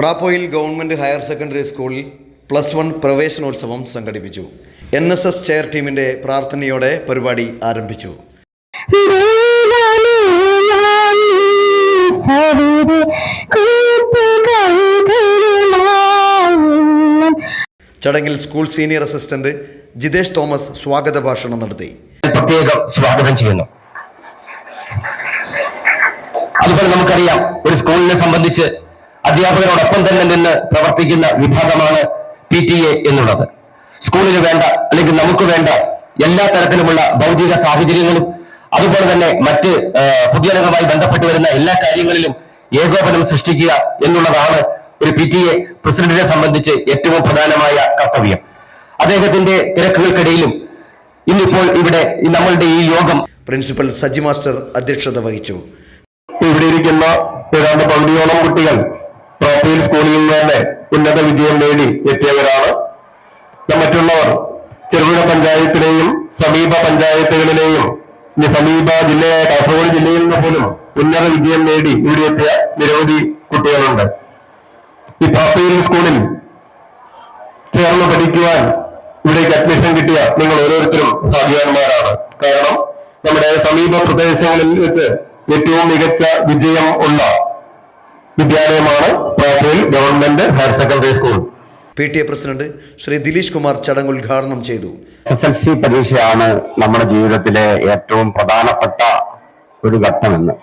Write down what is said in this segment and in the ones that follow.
പ്രാപ്പോയിൽ government higher secondary സ്കൂളിൽ plus one പ്രവേശനോത്സവം സംഘടിപ്പിച്ചു. എൻ എസ് എസ് ചെയർ ടീമിന്റെ പ്രാർത്ഥനയോടെ പരിപാടി ആരംഭിച്ചു. ചടങ്ങിൽ school senior assistant Jithesh Thomas സ്വാഗത ഭാഷണം നടത്തി. പ്രത്യേകം സ്വാഗതം ചെയ്യുന്നു. അതുപോലെ നമുക്കറിയാം ഒരു സ്കൂളിനെ സംബന്ധിച്ച് അധ്യാപകരോടൊപ്പം തന്നെ നിന്ന് പ്രവർത്തിക്കുന്ന വിഭാഗമാണ് പി ടി എ എന്നുള്ളത്. സ്കൂളിന് വേണ്ട അല്ലെങ്കിൽ നമുക്ക് വേണ്ട എല്ലാ തരത്തിലുമുള്ള ഭൗതിക സാഹചര്യങ്ങളും അതുപോലെ തന്നെ മറ്റ് പൊതുജനങ്ങളുമായി ബന്ധപ്പെട്ട് വരുന്ന എല്ലാ കാര്യങ്ങളിലും ഏകോപനം സൃഷ്ടിക്കുക എന്നുള്ളതാണ് ഒരു പി ടി എ പ്രസിഡന്റിനെ സംബന്ധിച്ച് ഏറ്റവും പ്രധാനമായ കർത്തവ്യം. അദ്ദേഹത്തിന്റെ തിരക്കുകൾക്കിടയിലും ഇന്നിപ്പോൾ ഇവിടെ നമ്മളുടെ ഈ യോഗം പ്രിൻസിപ്പൽ സജി മാസ്റ്റർ അധ്യക്ഷത വഹിച്ചു. ഇവിടെ ഇരിക്കുന്ന ഏതാണ്ട് പകുതിയോളം കുട്ടികൾ പ്രൊഫൈൽ സ്കൂളിൽ നിന്ന് തന്നെ ഉന്നത വിജയം നേടി എത്തിയവരാണ് മറ്റുള്ളവർ. ചെറുപുഴ പഞ്ചായത്തിലെയും സമീപ പഞ്ചായത്തുകളിലെയും സമീപ ജില്ലയായ കാസർഗോഡ് ജില്ലയിൽ നിന്ന് പോലും ഉന്നത വിജയം നേടി ഇവിടെ എത്തിയ നിരവധി കുട്ടികളുണ്ട്. ഈ പ്രൊഫൈൽ സ്കൂളിൽ ചേർന്ന് പഠിക്കുവാൻ ഇവിടേക്ക് അഡ്മിഷൻ കിട്ടിയ നിങ്ങൾ ഓരോരുത്തരും ഭാഗ്യവാന്മാരാണ്. കാരണം നമ്മുടെ സമീപ പ്രദേശങ്ങളിൽ വെച്ച് ഏറ്റവും മികച്ച വിജയം ഉള്ള വിദ്യാലയമാണ് Prapoyil government higher secondary school. P T A president Shri Dileesh Kumar ചടങ്ങ് ഉദ്ഘാടനം ചെയ്തു. എസ് എസ് എൽ സി പരീക്ഷയാണ് നമ്മുടെ ജീവിതത്തിലെ ഏറ്റവും പ്രധാനപ്പെട്ട ഒരു ഘട്ടമെന്ന്.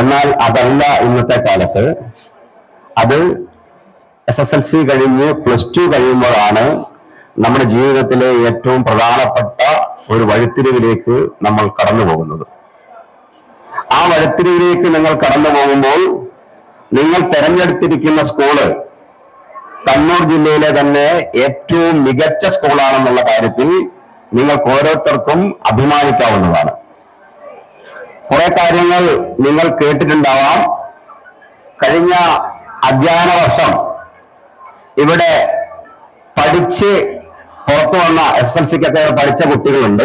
എന്നാൽ അതല്ല ഇന്നത്തെ കാലത്ത്. അത് എസ് എസ് എൽ സി കഴിഞ്ഞ് പ്ലസ് ടു കഴിയുമ്പോഴാണ് നമ്മുടെ ജീവിതത്തിലെ ഏറ്റവും പ്രധാനപ്പെട്ട ഒരു വഴിത്തിരിവിലേക്ക് നമ്മൾ കടന്നു പോകുന്നത് ആ വഴിത്തിരിവിലേക്ക് നിങ്ങൾ കടന്നു പോകുമ്പോൾ നിങ്ങൾ തെരഞ്ഞെടുത്തിരിക്കുന്ന സ്കൂൾ കണ്ണൂർ ജില്ലയിലെ തന്നെ ഏറ്റവും മികച്ച സ്കൂളാണെന്നുള്ള കാര്യത്തിൽ നിങ്ങൾക്ക് ഓരോരുത്തർക്കും അഭിമാനിക്കാവുന്നതാണ്. കുറെ കാര്യങ്ങൾ നിങ്ങൾ കേട്ടിട്ടുണ്ടാവാം. കഴിഞ്ഞ അധ്യയന വർഷം ഇവിടെ പഠിച്ച് പുറത്തു വന്ന എസ് എൽ സിക്കൊക്കെ പഠിച്ച കുട്ടികളുണ്ട്.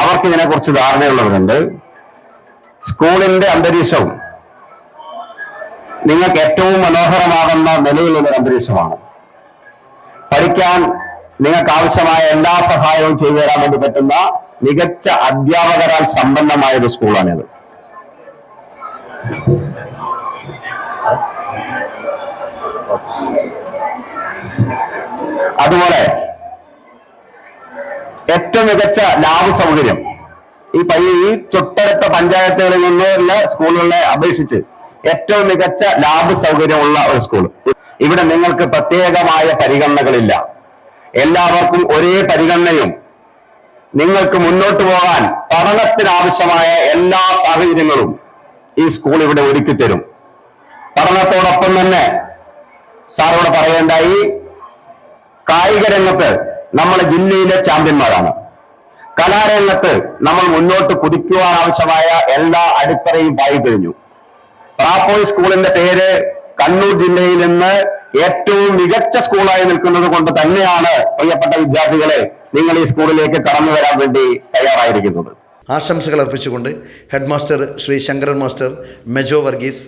അവർക്ക് ഇതിനെക്കുറിച്ച് ധാരണയുള്ളവരുണ്ട്. സ്കൂളിന്റെ അന്തരീക്ഷവും നിങ്ങൾക്ക് ഏറ്റവും മനോഹരമാകുന്ന നിലയിലുള്ള അന്തരീക്ഷമാണ്. പഠിക്കാൻ നിങ്ങൾക്ക് ആവശ്യമായ എല്ലാ സഹായവും ചെയ്തു തരാൻ വേണ്ടി പറ്റുന്ന മികച്ച അധ്യാപകരാൽ സമ്പന്നമായ ഒരു സ്കൂളാണിത്. അതുപോലെ ഏറ്റവും മികച്ച ലാബ് സൗകര്യം. ഈ ഈ തൊട്ടടുത്ത പഞ്ചായത്തുകളിൽ നിന്നുള്ള സ്കൂളുകളെ അപേക്ഷിച്ച് ഏറ്റവും മികച്ച ലാബ് സൗകര്യമുള്ള ഒരു സ്കൂൾ ഇവിടെ നിങ്ങൾക്ക് പ്രത്യേകമായ പരിഗണനകളില്ല. എല്ലാവർക്കും ഒരേ പരിഗണനയും. നിങ്ങൾക്ക് മുന്നോട്ട് പോകാൻ പഠനത്തിനാവശ്യമായ എല്ലാ സാഹചര്യങ്ങളും ഈ സ്കൂൾ ഇവിടെ ഒരുക്കി തരും. പഠനത്തോടൊപ്പം തന്നെ സാറോട് പറയേണ്ടായി കായിക രംഗത്ത് നമ്മളെ ജില്ലയിലെ ചാമ്പ്യന്മാരാണ്. കലാരംഗത്ത് നമ്മൾ മുന്നോട്ട് കുതിക്കുവാൻ ആവശ്യമായ എല്ലാ അടിത്തറയും പായി കഴിഞ്ഞു പ്രാപ്പോയ് സ്കൂളിന്റെ പേര് കണ്ണൂർ ജില്ലയിൽ നിന്ന് ഏറ്റവും മികച്ച സ്കൂളായി നിൽക്കുന്നത് കൊണ്ട് തന്നെയാണ് പ്രിയപ്പെട്ട വിദ്യാർത്ഥികളെ നിങ്ങൾ ഈ സ്കൂളിലേക്ക് കടന്നു വരാൻ വേണ്ടി തയ്യാറായിരിക്കുന്നത്. ആശംസകൾ അർപ്പിച്ചുകൊണ്ട് head master Shri Shankaran master Mejo Varghese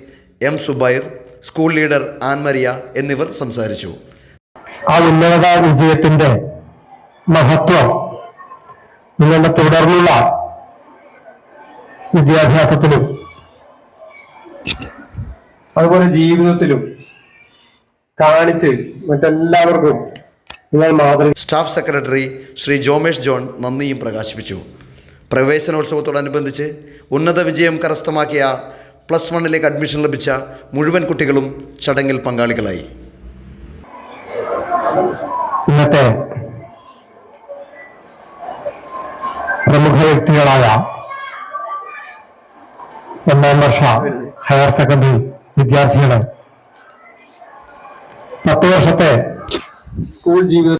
M Zubair school leader Annmaria എന്നിവർ സംസാരിച്ചു. ആ ഉന്നത വിജയത്തിന്റെ മഹത്വം നിങ്ങളുടെ തുടർന്നുള്ള വിദ്യാഭ്യാസത്തിലും അതുപോലെ ജീവിതത്തിലും കാണിച്ച് മറ്റെല്ലാവർക്കും നിങ്ങൾ മാതൃക staff secretary Shri Jomesh John നന്ദിയും പ്രകാശിപ്പിച്ചു. പ്രവേശനോത്സവത്തോടനുബന്ധിച്ച് ഉന്നത വിജയം കരസ്ഥമാക്കിയ പ്ലസ് വണ്ണിലേക്ക് അഡ്മിഷൻ ലഭിച്ച മുഴുവൻ കുട്ടികളും ചടങ്ങിൽ പങ്കാളികളായി. ഇന്നത്തെ പ്രമുഖ വ്യക്തികളായ ഒന്നാം വർഷ ഹയർ സെക്കൻഡറി വിദ്യാർത്ഥികളെ. പത്ത് വർഷത്തെ സ്കൂൾ ജീവിതത്തിൽ